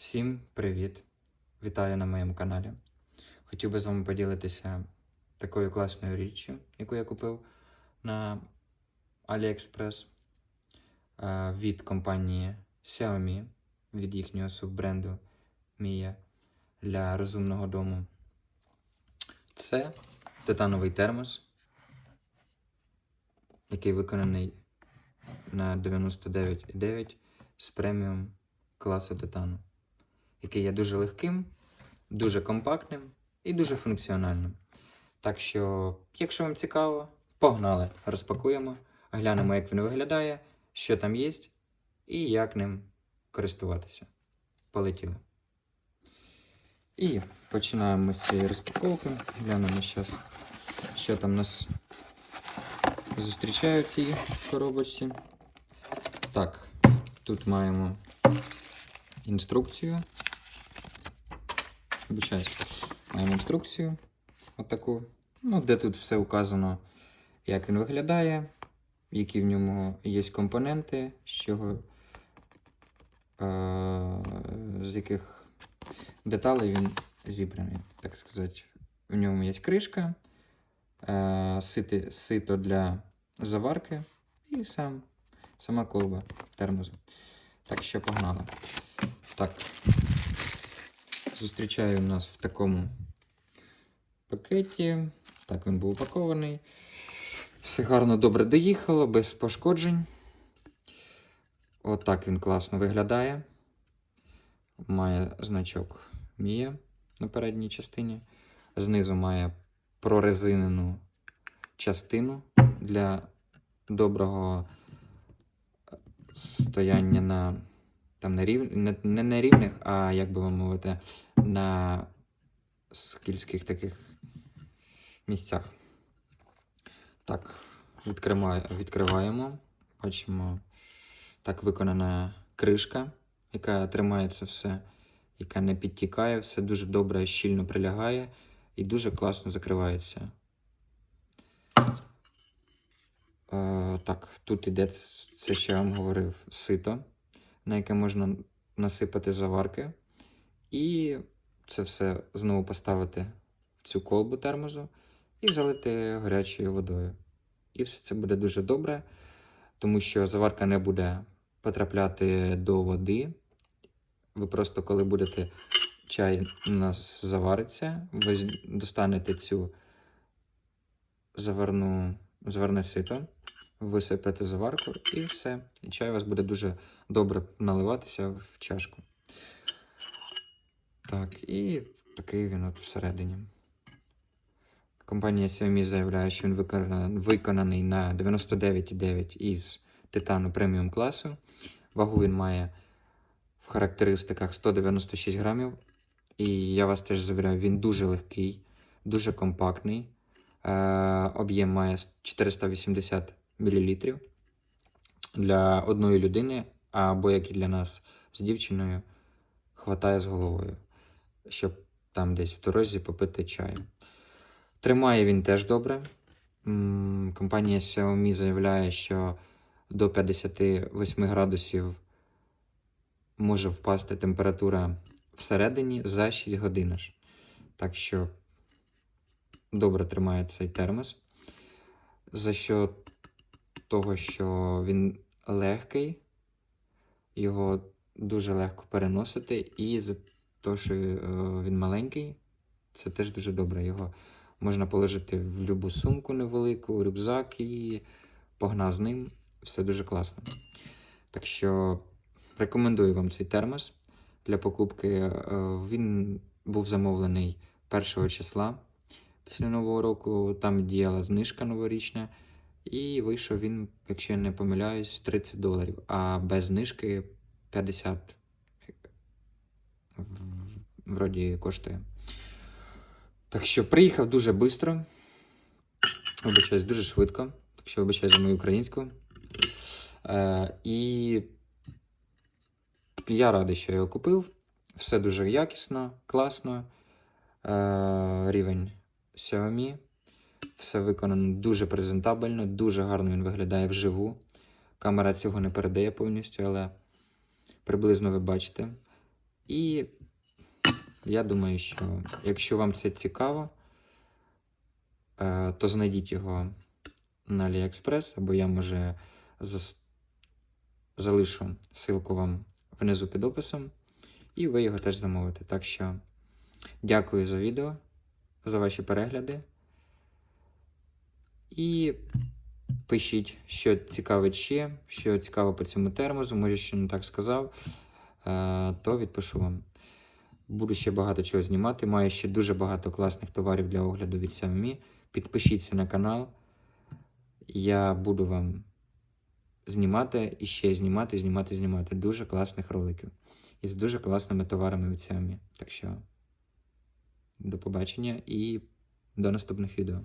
Всім привіт! Вітаю на моєму каналі. Хотів би з вами поділитися такою класною річчю, яку я купив на AliExpress е, від компанії Xiaomi, від їхнього суббренду Mia для розумного дому. Це титановий термос, який виконаний на 99,9 з преміум класу титану який є дуже легким, дуже компактним і дуже функціональним. Так що, якщо вам цікаво, погнали, розпакуємо, глянемо, як він виглядає, що там є, і як ним користуватися. Полетіли. І починаємо з цієї розпаковки. Глянемо зараз, що там нас зустрічає в цій коробочці. Так, тут маємо інструкцію. Вибачаюсь. Маємо інструкцію. Отаку. Ну, де тут все указано, як він виглядає, які в ньому є компоненти, з чого, е- з яких деталей він зібраний, так сказати. В ньому є кришка, е- сити, сито для заварки і сам, сама колба термозу. Так що погнали. Так. Зустрічає у нас в такому пакеті. Так, він був упакований. Все гарно добре доїхало, без пошкоджень. Отак він класно виглядає. Має значок Мія на передній частині. Знизу має прорезинену частину для доброго стояння на там не, рів... не, не на рівних, а як би вам мовити, на скільських таких місцях. Так, відкриваємо. Бачимо, так виконана кришка, яка тримає це все, яка не підтікає, все дуже добре, щільно прилягає і дуже класно закривається. Е, так, тут іде це, що я вам говорив, сито на яке можна насипати заварки. І це все знову поставити в цю колбу термозу і залити гарячою водою. І все це буде дуже добре, тому що заварка не буде потрапляти до води. Ви просто, коли будете чай у нас завариться, ви достанете цю заварну, заварне сито висипете заварку і все. І чай у вас буде дуже добре наливатися в чашку. Так, і такий він от всередині. Компанія Xiaomi заявляє, що він виконаний на 99,9 із титану преміум класу. Вагу він має в характеристиках 196 грамів. І я вас теж завіряю, він дуже легкий, дуже компактний. Е, Об'єм має 480 мл для одної людини, або як і для нас з дівчиною, хватає з головою, щоб там десь в дорозі попити чаю. Тримає він теж добре. Компанія Xiaomi заявляє, що до 58 градусів може впасти температура всередині за 6 годин. Так що добре тримає цей термос. За що того, що він легкий, його дуже легко переносити, і те, що е, він маленький, це теж дуже добре. Його можна положити в будь-яку сумку невелику, рюкзак і погнав з ним. Все дуже класно. Так що рекомендую вам цей термос для покупки. Е, він був замовлений 1 числа після Нового року. Там діяла знижка новорічна. І вийшов він, якщо я не помиляюсь, 30 доларів, а без знижки 50 вроді коштує. Так що приїхав дуже швидко. Вибачаюсь, дуже швидко. Так що вибачаю за мою українську. Е, І я радий, що його купив. Все дуже якісно, класно. Е, Рівень Xiaomi. Все виконано дуже презентабельно, дуже гарно він виглядає вживу. Камера цього не передає повністю, але приблизно ви бачите. І я думаю, що якщо вам це цікаво, е, то знайдіть його на AliExpress, або я може зас- залишу ссылку вам внизу під описом, і ви його теж замовите. Так що дякую за відео, за ваші перегляди. І пишіть, що цікавить ще, що цікаво по цьому термозу, може, що не так сказав, то відпишу вам. Буду ще багато чого знімати. Маю ще дуже багато класних товарів для огляду від Xiaomi. Підпишіться на канал. Я буду вам знімати і ще знімати, знімати, знімати. Дуже класних роликів. Із дуже класними товарами від Xiaomi. Так що до побачення і до наступних відео.